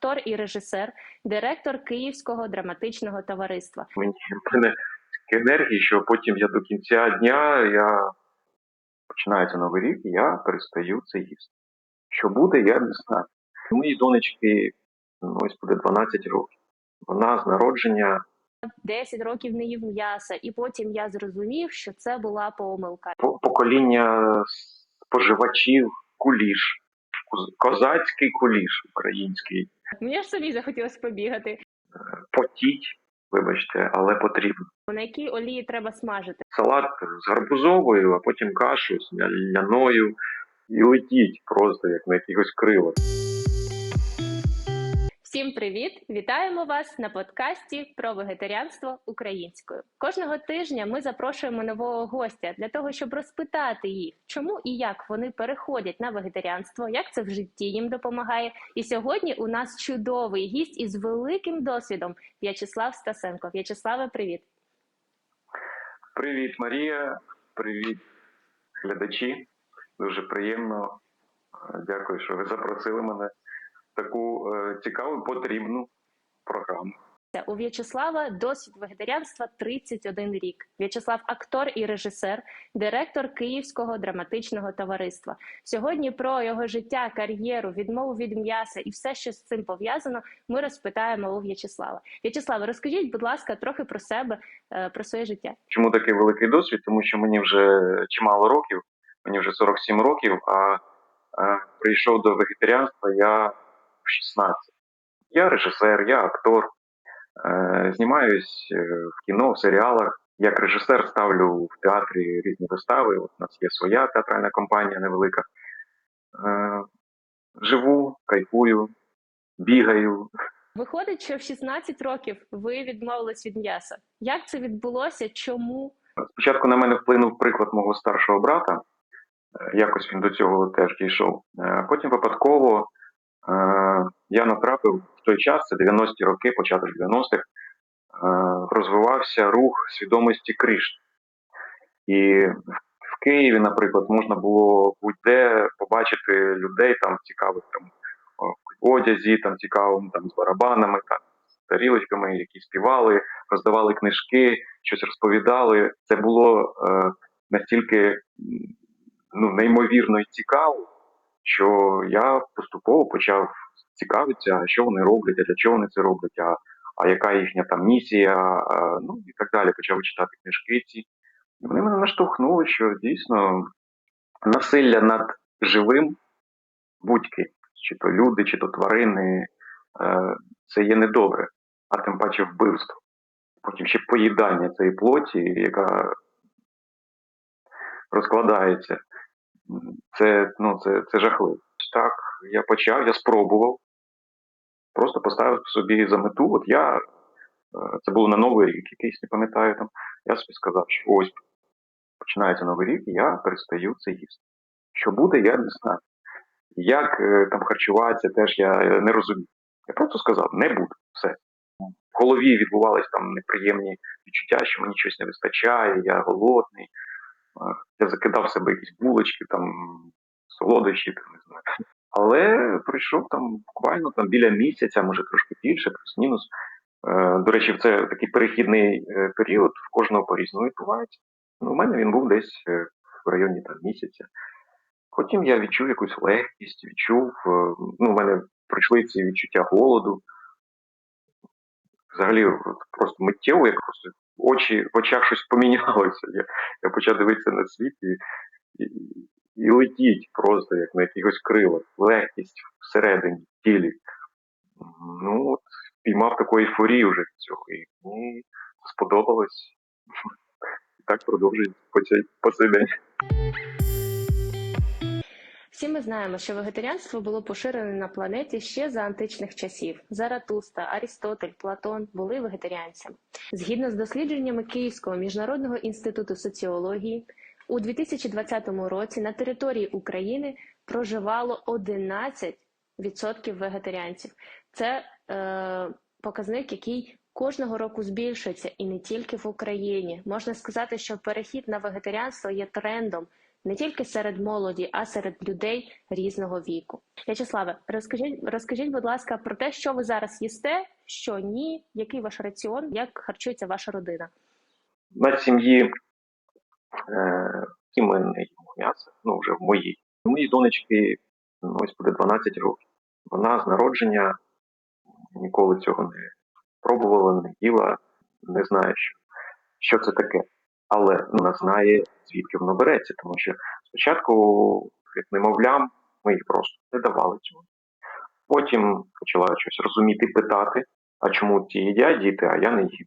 актор і режисер, директор Київського драматичного товариства. Мені мене енергії, що потім я до кінця дня я починається новий рік, і я перестаю це їсти. Що буде, я не знаю. Моїй донечки ну, ось буде 12 років. Вона з народження 10 років не їв м'яса, і потім я зрозумів, що це була помилка. покоління споживачів куліш, Коз- козацький куліш український. Мені ж собі захотілося побігати. Потіть, вибачте, але потрібно. На якій олії треба смажити? Салат з гарбузовою, а потім кашу з ля- ляною і летіть просто як на якихось крилах. Всім привіт! Вітаємо вас на подкасті про вегетаріанство українською. Кожного тижня ми запрошуємо нового гостя для того, щоб розпитати їх, чому і як вони переходять на вегетаріанство, як це в житті їм допомагає. І сьогодні у нас чудовий гість із великим досвідом В'ячеслав Стасенко. В'ячеславе, привіт! Привіт, Марія. Привіт, глядачі. Дуже приємно. Дякую, що ви запросили мене таку е, цікаву, потрібну програму. У В'ячеслава досвід вегетаріанства 31 рік. В'ячеслав актор і режисер, директор Київського драматичного товариства. Сьогодні про його життя, кар'єру, відмову від м'яса і все, що з цим пов'язано, ми розпитаємо у В'ячеслава. В'ячеславе, розкажіть, будь ласка, трохи про себе, е, про своє життя. Чому такий великий досвід? Тому що мені вже чимало років, мені вже 47 років, а, е, прийшов до вегетаріанства я 16. Я режисер, я актор, е, знімаюсь е, в кіно, в серіалах. Як режисер ставлю в театрі різні вистави. От у нас є своя театральна компанія невелика. Е, живу, кайфую, бігаю, Виходить, що в 16 років ви відмовились від м'яса. Як це відбулося? Чому? Спочатку на мене вплинув приклад мого старшого брата. Якось він до цього теж дійшов. Потім випадково я натрапив в той час, це 90-ті роки, початок 90-х, е, розвивався рух свідомості Кришни. І в- Києві, наприклад, можна було будь-де побачити людей там цікавих там одязі, там цікавим там з барабанами, там з тарілочками, які співали, роздавали книжки щось розповідали. Це було е, настільки ну, неймовірно і цікаво, що я поступово почав цікавитися, що вони роблять, а для чого вони це роблять, а, а яка їхня там місія, а, ну і так далі. Почав читати книжки ці. І вони мене наштовхнули, що дійсно насилля над живим будь-ким, чи то люди, чи то тварини, е, це є недобре, а тим паче вбивство потім ще поїдання цієї плоті, яка розкладається. Це, ну, це, це жахливо. Так, я почав, я спробував. Просто поставив собі за мету. От я, е, це було на Новий рік, якийсь, не пам'ятаю там. Я собі сказав, що ось починається новий рік, і я перестаю це їсти. Що буде, я не знаю. Як е, там харчуватися, теж я е, не розумію. Я просто сказав, не буду. Все в голові відбувались там неприємні відчуття, що мені щось не вистачає, я голодний. Я закидав себе якісь булочки, там солодощі, там, не знаю. Але пройшов там буквально там біля місяця, може трошки більше, плюс-мінус. Е, До речі, це такий перехідний е, період, в кожного по-різному відбувається. Ну, у мене він був десь е, в районі там місяця. Потім я відчув якусь легкість, відчув, ну, у мене прийшли ці відчуття голоду взагалі просто миттєво, як просто очі в очах щось помінялося. Я, я почав дивитися на світ і, і, і летіть просто як на якихось крилах, легкість всередині, в тілі. Ну от піймав таку ейфорію вже цього. І мені сподобалось. І так продовжується по цей день. Всі ми знаємо, що вегетаріанство було поширене на планеті ще за античних часів. Заратуста, Арістотель, Платон були вегетаріанцями. Згідно з дослідженнями Київського міжнародного інституту соціології, у 2020 році на території України проживало 11% вегетаріанців. Це е, показник, який кожного року збільшується, і не тільки в Україні. Можна сказати, що перехід на вегетаріанство є трендом не тільки серед молоді, а серед людей різного віку. В'ячеславе, розкажіть, розкажіть, будь ласка, про те, що ви зараз їсте, що ні, який ваш раціон, як харчується ваша родина? На сім'ї е, ми не їмо м'ясо, ну вже в моїй. У моїй донечки ну, ось буде 12 років. Вона з народження ніколи цього не пробувала, не їла, не знає, що, що це таке. Але вона знає, звідки воно береться, тому що спочатку, як немовлям, ми їх просто не давали цього. Потім почала щось розуміти, питати, а чому ті їдять діти, а я не їм.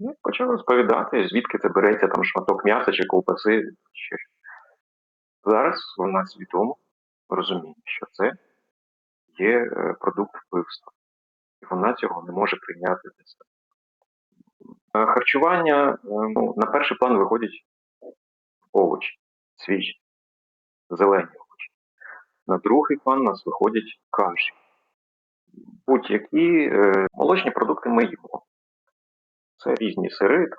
Ну, почав розповідати, звідки це береться там шматок м'яса чи ковбаси. Чи... Зараз вона свідомо розуміє, що це є е, продукт вбивства. І вона цього не може прийняти для себе. Е, Харчування е, ну, на перший план виходять овочі, свіжі, зелені овочі. На другий план у нас виходять каші. Будь-які е, молочні продукти ми їмо. Це різні сири,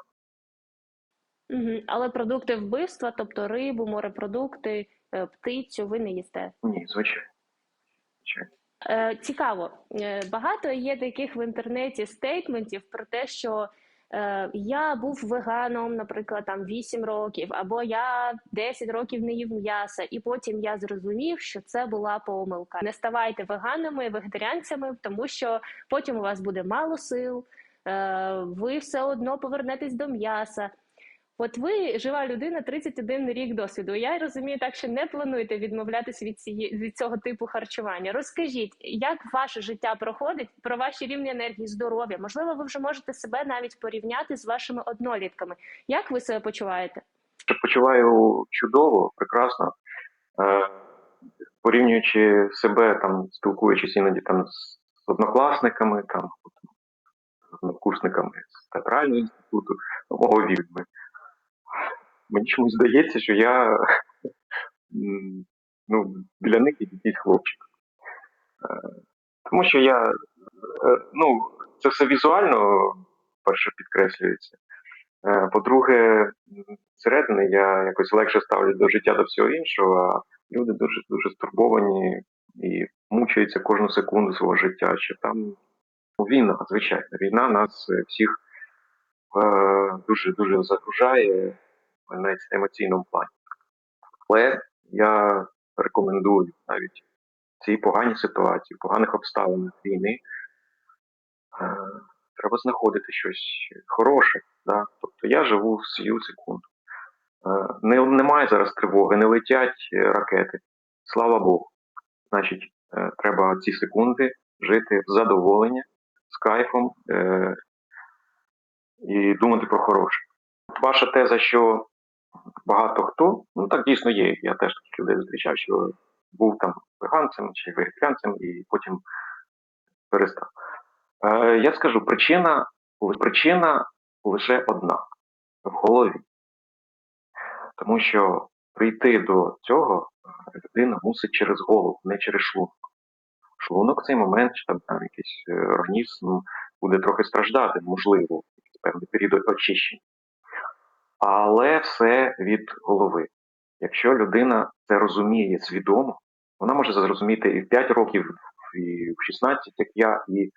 Угу. Але продукти вбивства, тобто рибу, морепродукти, птицю, ви не їсте. ні, звичайно. звичайно. Е, цікаво, багато є таких в інтернеті стейтментів про те, що я був веганом, наприклад, там 8 років, або я 10 років не їв м'яса, і потім я зрозумів, що це була помилка. Не ставайте веганами, вегетаріанцями, тому що потім у вас буде мало сил, е, ви все одно повернетесь до м'яса. От ви жива людина, 31 рік досвіду. Я розумію, так що не плануєте відмовлятися від цієї від цього типу харчування. Розкажіть, як ваше життя проходить про ваші рівні енергії, здоров'я? Можливо, ви вже можете себе навіть порівняти з вашими однолітками. Як ви себе почуваєте? Почуваю чудово, прекрасно. Е, порівнюючи себе, там, спілкуючись іноді там з однокласниками, там, однокурсниками з театрального інституту, мого вільми. Мені чомусь здається, що я ну, для них якийсь хлопчик. Е, Тому що я, е, ну, це все візуально, перше, підкреслюється. Е, По-друге, зсередини я якось легше ставлю до життя до всього іншого, а люди дуже дуже стурбовані і мучаються кожну секунду свого життя. Що там ну, війна, звичайно, війна нас всіх дуже дуже загружає навіть емоційному плані. Але я рекомендую навіть в цій поганій ситуації, в поганих обставинах війни, е, треба знаходити щось хороше. Да? Тобто я живу в сію секунду. Е, не, немає зараз тривоги, не летять е, ракети. Слава Богу. Значить, треба ці секунди жити в задоволення, з кайфом е, і думати про хороше. Ваша теза, що багато хто, ну так дійсно є. Я теж таких людей зустрічав, що був там веганцем чи вегетаріанцем і потім перестав. Е, я скажу, причина, причина лише одна в голові. Тому що прийти до цього е, людина мусить через голову, не через шлунок. Шлунок в цей момент, чи там, там якийсь е, організм буде трохи страждати, можливо, якийсь певний період очищення. Але все від голови. Якщо людина це розуміє свідомо, вона може зрозуміти і в 5 років, і в 16, як я, і,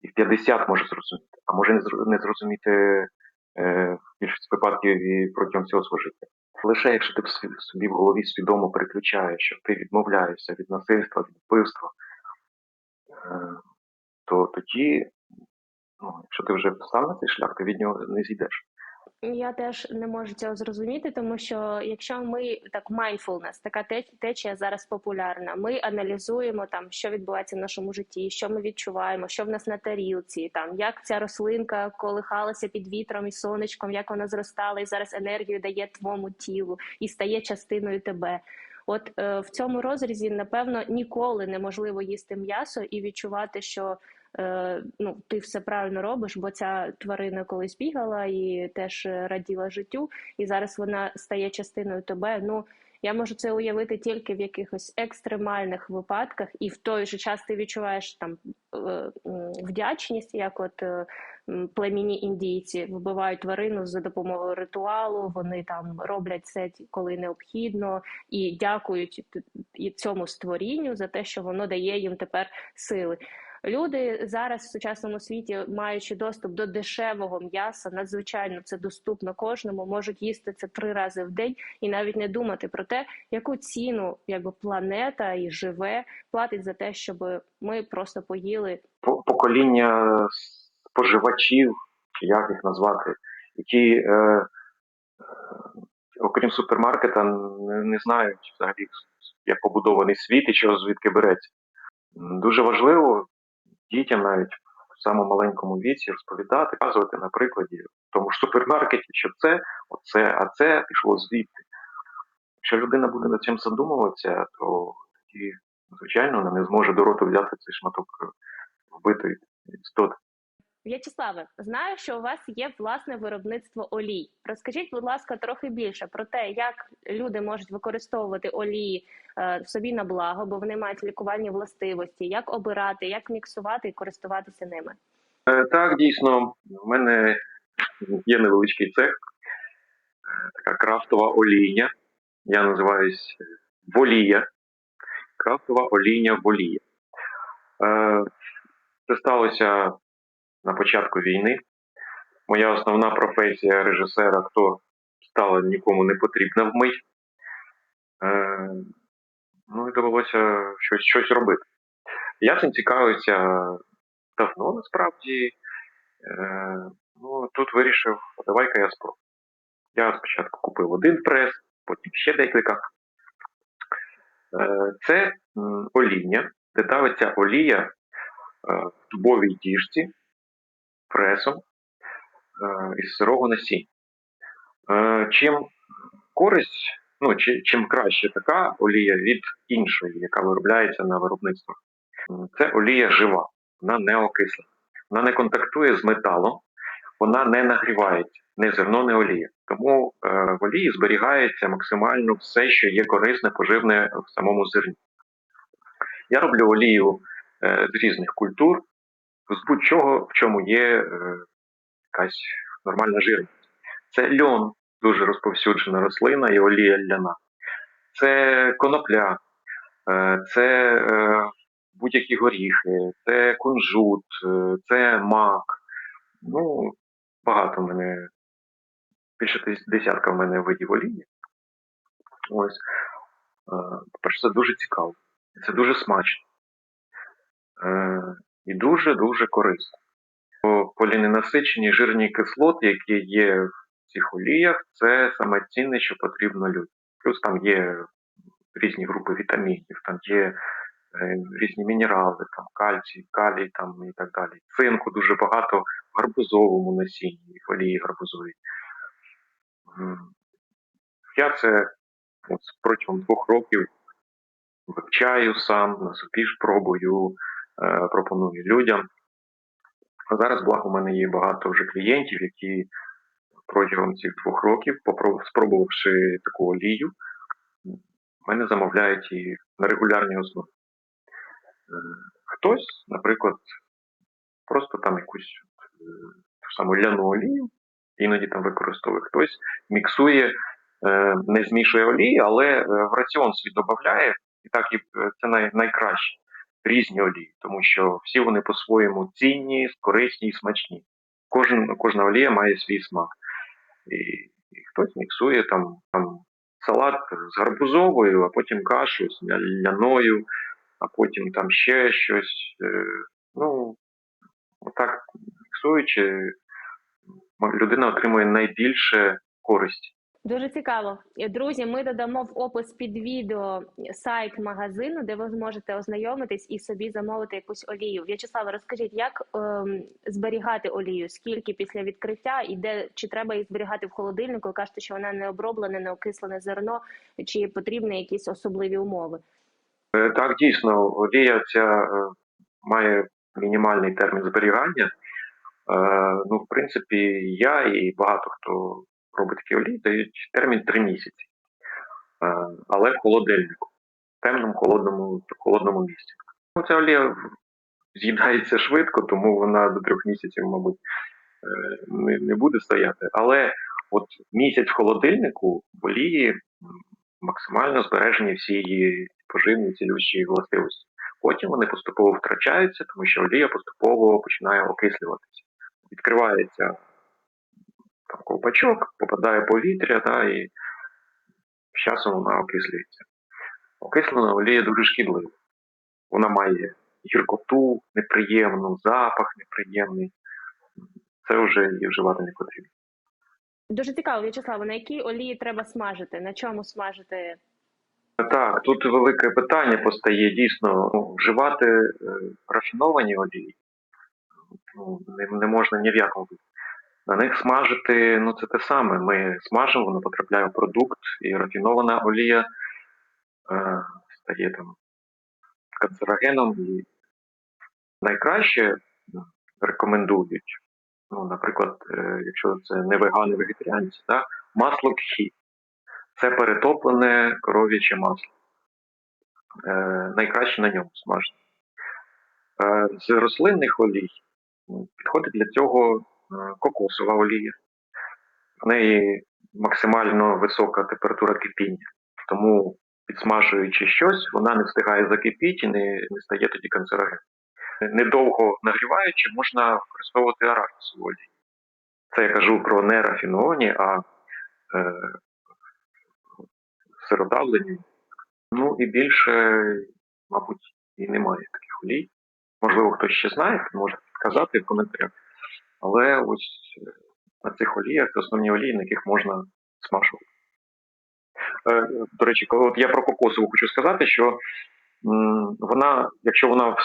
і в 50 може зрозуміти, а може не зрозуміти е, в більшості випадків і протягом всього свого життя. Лише якщо ти собі в голові свідомо переключаєш, що ти відмовляєшся від насильства, від вбивства, е, то тоді, ну, якщо ти вже встав на цей шлях, ти від нього не зійдеш. Я теж не можу цього зрозуміти, тому що якщо ми так mindfulness, така течія зараз популярна. Ми аналізуємо там, що відбувається в нашому житті, що ми відчуваємо, що в нас на тарілці, там як ця рослинка колихалася під вітром і сонечком, як вона зростала, і зараз енергію дає твоєму тілу і стає частиною тебе. От е, в цьому розрізі, напевно, ніколи неможливо їсти м'ясо і відчувати, що ну, ти все правильно робиш, бо ця тварина колись бігала і теж е, раділа життю, і зараз вона стає частиною тебе. Ну Я можу це уявити тільки в якихось екстремальних випадках, і в той же час ти відчуваєш там е, вдячність, як от е, племінні індійці вбивають тварину за допомогою ритуалу. Вони там роблять це, коли необхідно, і дякують і цьому створінню за те, що воно дає їм тепер сили. Люди зараз в сучасному світі, маючи доступ до дешевого м'яса, надзвичайно це доступно кожному, можуть їсти це три рази в день і навіть не думати про те, яку ціну якби планета і живе платить за те, щоб ми просто поїли По- покоління споживачів, чи як їх назвати, які, е, е, окрім супермаркета, не, не знають взагалі, як побудований світ і що звідки береться. Дуже важливо дітям навіть в самому маленькому віці розповідати, показувати на прикладі в тому ж супермаркеті, що це, оце, а це пішло звідти. Якщо людина буде над цим задумуватися, то тоді, звичайно, вона не зможе до роту взяти цей шматок вбитої істоти. В'ячеславе, знаю, що у вас є власне виробництво олій. Розкажіть, будь ласка, трохи більше про те, як люди можуть використовувати олії е, собі на благо, бо вони мають лікувальні властивості, як обирати, як міксувати і користуватися ними. Е, Так, дійсно, в мене є невеличкий цех, е, така крафтова олійня. Я називаюсь Волія. Крафтова олійня Волія. Це сталося на початку війни. Моя основна професія режисер, актор стала нікому не потрібна вмить. Е, Ну і довелося щось, щось робити. Я цим цікавився давно насправді. Е, ну, тут вирішив, давай-ка я спробую. Я спочатку купив один прес, потім ще декілька. Е, це м, олійня, де давиться олія е, в дубовій діжці пресом е, із сирого насіння. Е, чим користь, ну, чи, чим краще така олія від іншої, яка виробляється на виробництвах, це олія жива, вона не окисла. Вона не контактує з металом, вона не нагрівається, не зерно, не олія. Тому е, в олії зберігається максимально все, що є корисне, поживне в самому зерні. Я роблю олію з різних культур, з будь-чого, в чому є е, якась нормальна жирність. Це льон, дуже розповсюджена рослина і олія ляна. Це конопля, е, це е, будь-які горіхи, це кунжут, це мак. Ну, багато мене, більше десятка в мене видів олії. Ось. По-перше, це дуже цікаво. Це дуже смачно. І дуже-дуже корисно. Поліненасичені жирні кислоти, які є в цих оліях, це саме цінне, що потрібно людям. Плюс там є різні групи вітамінів, там є е, різні мінерали, там кальцій, калій там і так далі. Цинку дуже багато в гарбузовому насінні, в олії гарбузовій. Я це от, протягом двох років вивчаю сам, на собі ж пробую, пропоную людям. Зараз, благо, у мене є багато вже клієнтів, які протягом цих двох років, спробувавши таку олію, мене замовляють її на регулярній основі. Е, Хтось, наприклад, просто там якусь е, ту саму ляну олію, іноді там використовує, хтось міксує, е, не змішує олії, але е, в раціон свій додає, і так е, це найкраще різні олії, тому що всі вони по-своєму цінні, корисні і смачні. Кожен, кожна олія має свій смак. І, і хтось міксує там, там салат з гарбузовою, а потім кашу з ляною, а потім там ще щось. Е, ну, отак міксуючи, людина отримує найбільше користі. Дуже цікаво. Друзі, ми додамо в опис під відео сайт магазину, де ви зможете ознайомитись і собі замовити якусь олію. В'ячеславе, розкажіть, як ем, зберігати олію? Скільки після відкриття і де чи треба її зберігати в холодильнику? Кажете, що вона не оброблене, не окислене зерно, чи потрібні якісь особливі умови? Е, Так, дійсно, олія ця е, має мінімальний термін зберігання. Е, Ну, в принципі, я і багато хто робить такі олії, дають термін 3 місяці. але в холодильнику, в темному холодному, холодному місці. Ну, Ця олія з'їдається швидко, тому вона до трьох місяців, мабуть, е, не, не буде стояти. Але от місяць в холодильнику в олії максимально збережені всі її поживні цілющі властивості. Потім вони поступово втрачаються, тому що олія поступово починає окислюватися. Відкривається там, ковпачок, попадає повітря, та, і з часом вона окислюється. Окислена олія дуже шкідлива. Вона має гіркоту неприємну, запах неприємний. Це вже її вживати не потрібно. Дуже цікаво, В'ячеславе, на якій олії треба смажити? На чому смажити? Так, тут велике питання постає дійсно ну, вживати е, рафіновані олії ну, не, не можна ні в якому випадку. На них смажити, ну це те саме. Ми смажимо, воно потрапляє в продукт, і рафінована олія е, стає там канцерогеном. І найкраще рекомендують, ну, наприклад, е, якщо це не вегани, вегетаріанці, да, масло кхі. Це перетоплене коров'яче масло. Е, найкраще на ньому смажити. Е, з рослинних олій підходить для цього кокосова олія. В неї максимально висока температура кипіння. Тому, підсмажуючи щось, вона не встигає закипіти і не, не стає тоді канцерогеном. Недовго нагріваючи, можна використовувати арахісову олію. Це я кажу про не рафіновані, а е, сиродавлені. Ну і більше, мабуть, і немає таких олій. Можливо, хтось ще знає, може сказати в коментарях. Але ось е, на цих оліях це основні олії, на яких можна смажувати. Е, До речі, коли от я про кокосову хочу сказати, що вона, якщо вона в,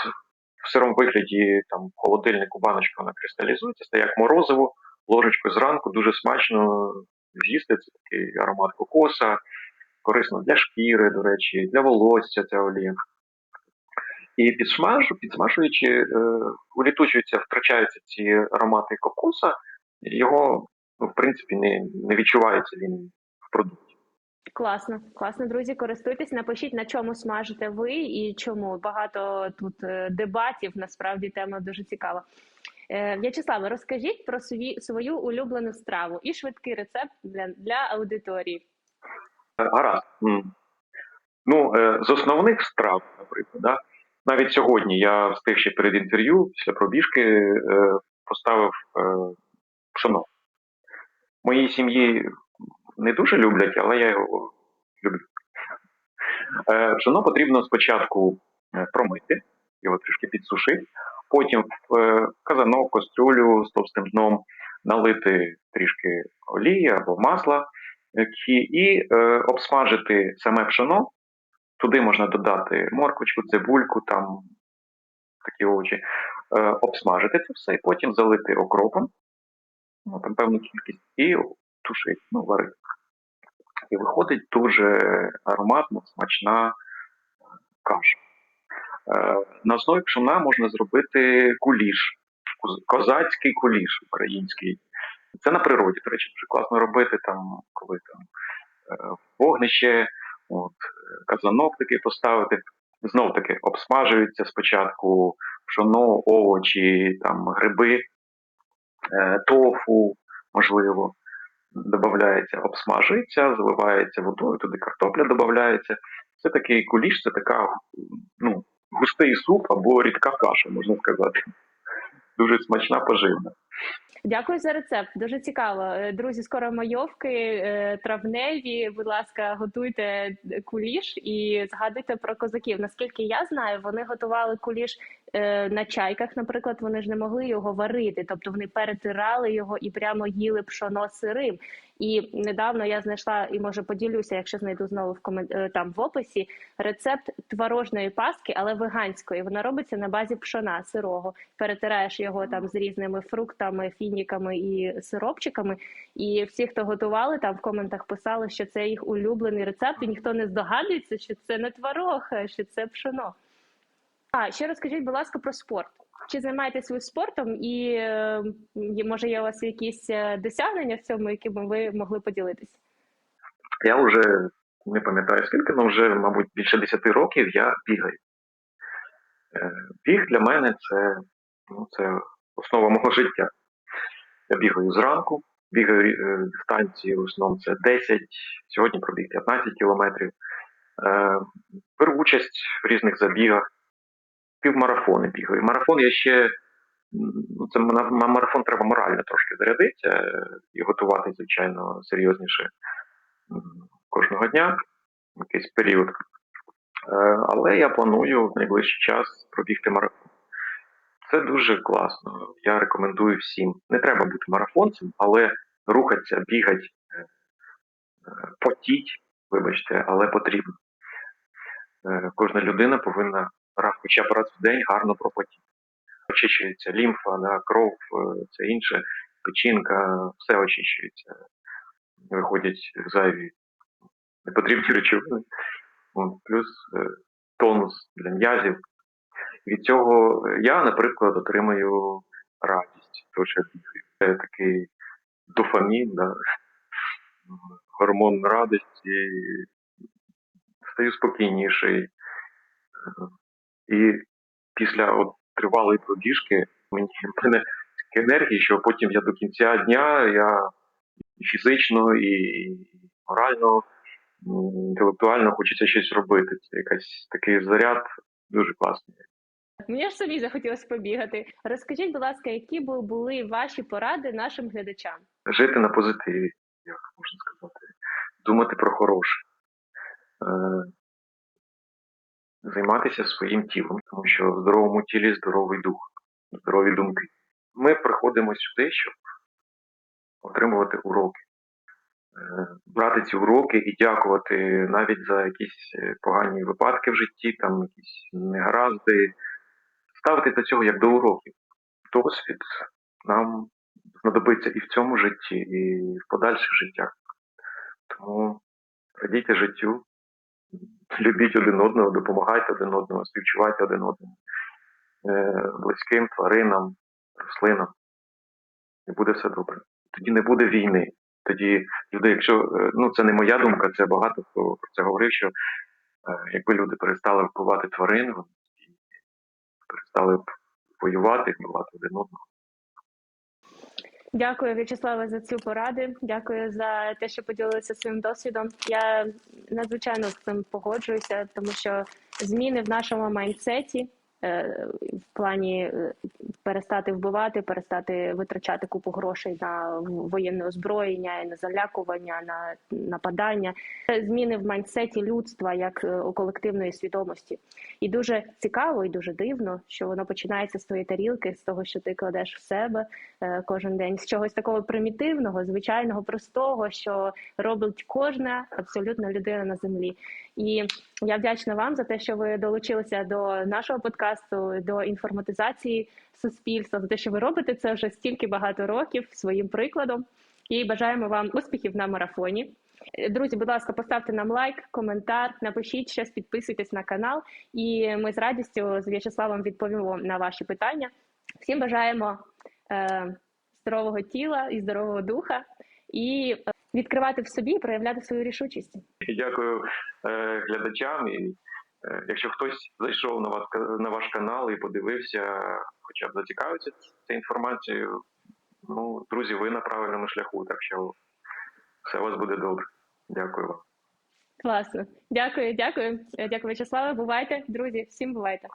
сирому вигляді там, в холодильнику баночка вона кристалізується, стає як морозиво, ложечкою зранку дуже смачно з'їсти. Це такий аромат кокоса, корисно для шкіри, до речі, для волосся ця олія. І підсмажу, підсмажуючи, е, улітучуються, втрачаються ці аромати кокоса, його, ну, в принципі, не, не відчувається він в продукті. Класно, класно, друзі. Користуйтесь, напишіть на чому смажите ви і чому. Багато тут е, дебатів. Насправді тема дуже цікава. Е, В'ячеславе, розкажіть про свої, свою улюблену страву і швидкий рецепт для, для аудиторії. Гаразд. Ну, е, з основних страв, наприклад, да, навіть сьогодні я встиг ще перед інтерв'ю, після пробіжки, е, поставив пшено. Моїй сім'ї не дуже люблять, але я його люблю. Пшено потрібно спочатку е, промити, його трішки підсушити, потім в е, казанок, кастрюлю з товстим дном налити трішки олії або масла і обсмажити саме пшено. Туди можна додати морквочку, цибульку, там такі овочі, е, обсмажити це все, і потім залити окропом, ну, там певну кількість, і тушити, ну, варити. І виходить дуже ароматна, смачна каша. Е, на основі пшона можна зробити куліш, козацький куліш український. Це на природі, до речі, дуже класно робити, там, коли там е, вогнище, от, казанок такий поставити. Знов таки обсмажується спочатку пшоно, овочі, там, гриби, е, тофу, можливо, додається, обсмажується, заливається водою, туди картопля додається. Це такий куліш, це така ну, густий суп або рідка каша, можна сказати. Дуже смачна поживна. Дякую за рецепт. Дуже цікаво. Е, Друзі, скоро майовки е, травневі. Будь ласка, готуйте куліш і згадуйте про козаків. Наскільки я знаю, вони готували куліш на чайках. Наприклад, вони ж не могли його варити, тобто вони перетирали його і прямо їли пшоно сирим. І недавно я знайшла і може поділюся, якщо знайду знову в комен... е, там в описі рецепт творожної паски, але веганської. Вона робиться на базі пшона сирого. Перетираєш його там з різними фруктами, фініками і сиропчиками. І всі, хто готували, там в коментах писали, що це їх улюблений рецепт, і ніхто не здогадується, що це не творог, що це пшоно. А ще розкажіть, будь ласка, про спорт. Чи займаєтесь ви спортом, і е, може є у вас якісь е, досягнення в цьому, які б ви могли поділитися? Я вже не пам'ятаю скільки, але вже, мабуть, більше 10 років я бігаю. Е, Біг для мене це, ну, це основа мого життя. Я бігаю зранку, бігаю дистанції в основному це 10, сьогодні пробіг 15 кілометрів. Беру участь в різних забігах, півмарафони бігаю. Марафон я ще ну, це на, марафон треба морально трошки зарядитися і готувати, звичайно, серйозніше кожного дня, якийсь період. Е, Але я планую в найближчий час пробігти марафон. Це дуже класно. Я рекомендую всім. Не треба бути марафонцем, але рухатися, бігати, е, е, потіть, вибачте, але потрібно. Кожна людина повинна хоча б раз в день гарно пропотіти. Очищується лімфа, да, кров, е, це інше, печінка, все очищується. Виходять зайві непотрібні речовини. Плюс е, тонус для м'язів. Від цього я, наприклад, отримую радість, тому що. Це такий дофамін, да, гормон радості, стаю спокійніший. І після от тривалої пробіжки мені в мене енергії, що потім я до кінця дня я і фізично, і морально, інтелектуально хочеться щось робити. Це якийсь такий заряд дуже класний. Мені ж самі захотілося побігати. Розкажіть, будь ласка, які бу- були ваші поради нашим глядачам? жити на позитиві, як можна сказати, думати про хороше, е, займатися своїм тілом, тому що в здоровому тілі здоровий дух, здорові думки. Ми приходимо сюди, щоб отримувати уроки, Е, брати ці уроки і дякувати навіть за якісь е, погані випадки в житті, там якісь негаразди, ставити до цього як до уроків. Досвід нам знадобиться і в цьому житті, і в подальших життях. Тому радійте життю, любіть один одного, допомагайте один одному, співчувайте один одному, е, близьким, тваринам, рослинам. І буде все добре. Тоді не буде війни. Тоді люди, якщо е, ну це не моя думка, це багато хто про це говорив, що е, якби люди перестали вбивати тварин, вони перестали б воювати, вбивати один одного. Дякую, В'ячеславе, за цю пораду. Дякую за те, що поділилися своїм досвідом. Я надзвичайно з цим погоджуюся, тому що зміни в нашому майндсеті в плані е, перестати вбивати, перестати витрачати купу грошей на воєнне озброєння, на залякування, на нападання. Це зміни в майндсеті людства як е, колективної свідомості. І дуже цікаво і дуже дивно, що воно починається з твоєї тарілки, з того, що ти кладеш в себе е, кожен день, з чогось такого примітивного, звичайного, простого, що робить кожна абсолютно людина на землі. І я вдячна вам за те, що ви долучилися до нашого подкасту, до інформатизації суспільства, за те, що ви робите це вже стільки багато років своїм прикладом. І бажаємо вам успіхів на марафоні. Друзі, будь ласка, поставте нам лайк, коментар, напишіть щось, підписуйтесь на канал, і ми з радістю з В'ячеславом відповімо на ваші питання. Всім бажаємо е, здорового тіла і здорового духа, і е, відкривати в собі і проявляти свою рішучість. Дякую е, глядачам. І е, якщо хтось зайшов на вас на ваш канал і подивився, хоча б зацікавився цією інформацією, ну, друзі, ви на правильному шляху, так що все у вас буде добре. Дякую вам. Класно. Дякую, дякую. Дякую, В'ячеславе. Бувайте, друзі. Всім бувайте.